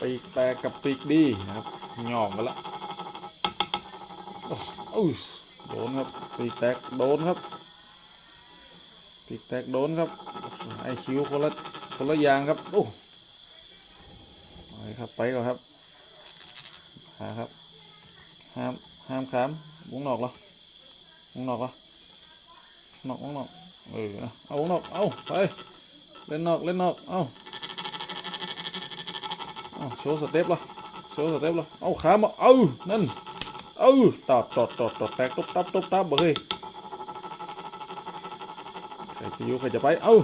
ปีกแตกกับปีกดีนะครับหย่องกันละโอ้อู้โดนครับปีกแตกโดนครับปีกแตกโดนครับไอคิวคนละคนละอย่างครับโอ้ไปครับไปก่อนครับหาครับห้ามห้ามขามวงนอกเหรอวงนอกเหรอนอกวงนอกเออเอาเอาวงนอกเอาไปเล่นนอกเล่นนอกเอา เอาโชว์สเต็ปเหรอโชว์สเต็ปเหรอเอาขามาเอานั่นเอาตอดตอดตอดตอดแตกตุ๊บตับตุ๊บตับเฮ้ยใครจะอยู่ใครจะไปเอา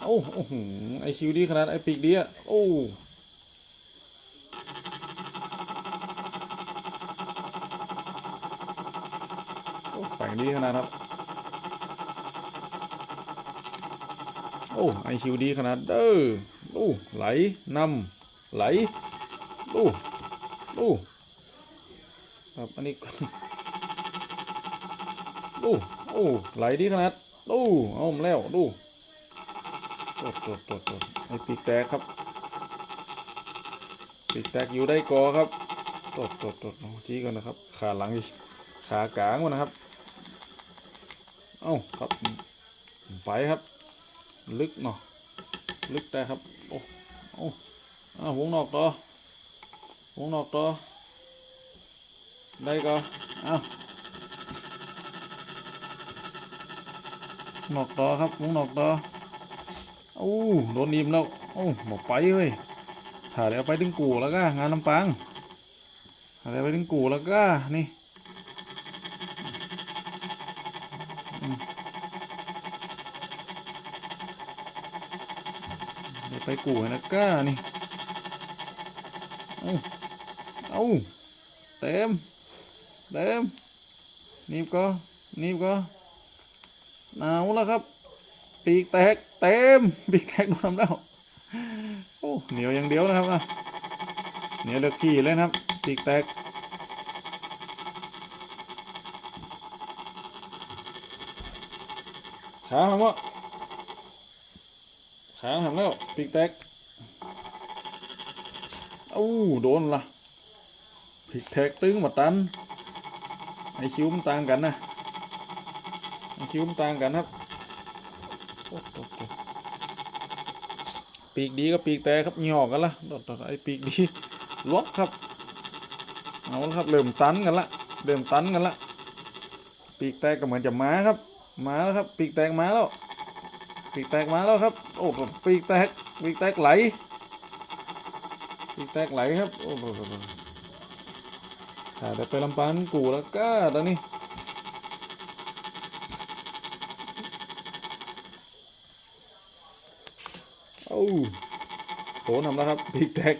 เอาโอ้โหไอคิวดีขนาดไอปีกดีอะโอ้แต่งดีขนาดครับโอ้ไอคิวดีขนาดเด้อ ดูไหลนำไหลดูดูครับอันนี้ดูโอ้ไหลดีขนาดดูเอามแล้วดูตดตดตดตดไอปีกแตกครับปีกแตกอยู่ได้กอครับตดตดตดจี้ก่อนนะครับ ขาหลังอีกขากลางก่อนนะครับ เอ้าครับไปครับ ลึกเนาะ ลึกแต่ครับ โอ้โอ้อ้าววงนอกต่อวงนอกต่อได้ก็อ้าวนอกต่อครับวงนอกต่อโอ้โดนนีมแล้วโอ้หมดไปเว้ยถ่ายแล้วไปถึงกูแล้วก็งานลำปางถ่ายแล้วไปถึงกูแล้วก็นี่ ไปกูให้นะก้านี่ เอาเอาเต็ม เต็ม นีบก็ นีบก็ หนาวแล้วครับ ปีกแตก เต็ม ปีกแตกโดนทำแล้ว โอ้ เหนียวอย่างเดียวนะครับอะเหนียวเลือกขี้เลยนะครับ ปีกแตกขาทำวะ ขาทำแล้วปีกแตกอู้โดนละปีกแตกตึงมาตันไอคิวมันต่างกันนะไอคิวมันต่างกันครับปีกดีก็ปีกแตกครับหยอกกันละโดดไอปีกดีล็อกครับเอาละครับเริ่มตันกันละเริ่มตันกันละปีกแตกก็เหมือนจะมาครับ มาแล้วครับ ปีกแตกมาแล้ว ปีกแตกมาแล้วครับ โอ้โหปีกแตกปีกแตกไหลปีกแตกไหลครับโอ้โหถ้าได้ไปลำปางกูแล้วก็ตอนนี้โอ้โหนำแล้วครับปีกแตก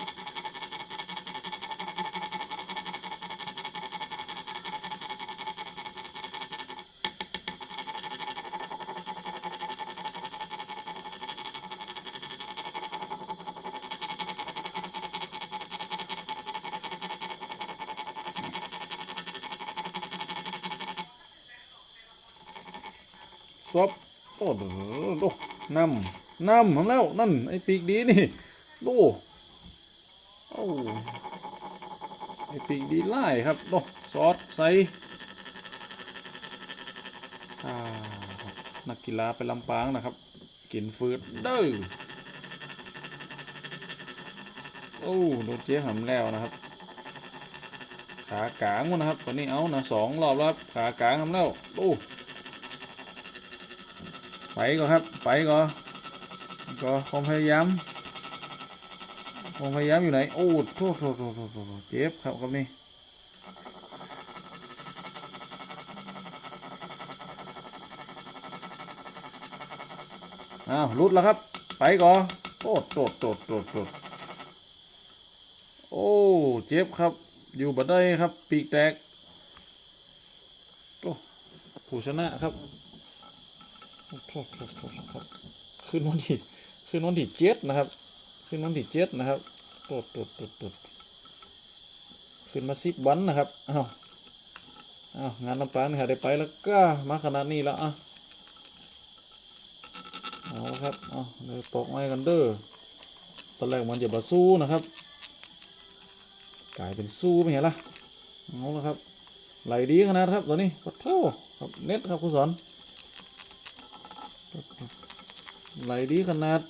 ซบโอ้โหดูนำนำทำแล้วนั่นไอ้ปีกดีนี่ดูโอ้ไอ้ปีกดีไล่ครับดูซอสใส่นักกีฬาไปลำปางนะครับ กินฟืดเด้อโอ้โดนเจ๊หำแล้วนะครับ ขากลางวะนะครับตอนนี้เอานะสองรอบแล้วครับขากลางทำแล้วดู ไปก็ครับ ไปก็ก็ความพยายามความพยายามอยู่ไหน โอ้โทษโทษโทษโทษเจ็บครับครับนี่อ้าวรุดแล้วครับ ไปก่อนโอ้โตดโตดโตดโตดโอ้ เจ็บครับ อยู่บัดได้ครับ ปีกแตก โอ้ผู้ชนะครับ โอ้โหโอ้โหโอ้โหครับขึ้นวันที่ขึ้นวันที่เจ็ดนะครับ ขึ้นวันที่เจ็ดนะครับตดตดตดตดขึ้นมาสิบวันนะครับอ้าวอ้าวงานลำปางนี่ค่ะได้ไปแล้วก็มาขนาดนี้แล้วอะเอาละครับเอาเลยปอกไม้กันเด้อตอนแรกมันจะบาสู้นะครับ กลายเป็นสู้ไม่เห็นละเอาละครับไหลดีขนาดครับตอนนี้ขอโทษครับเน็ตครับคุณสอน ไหลดีขนาด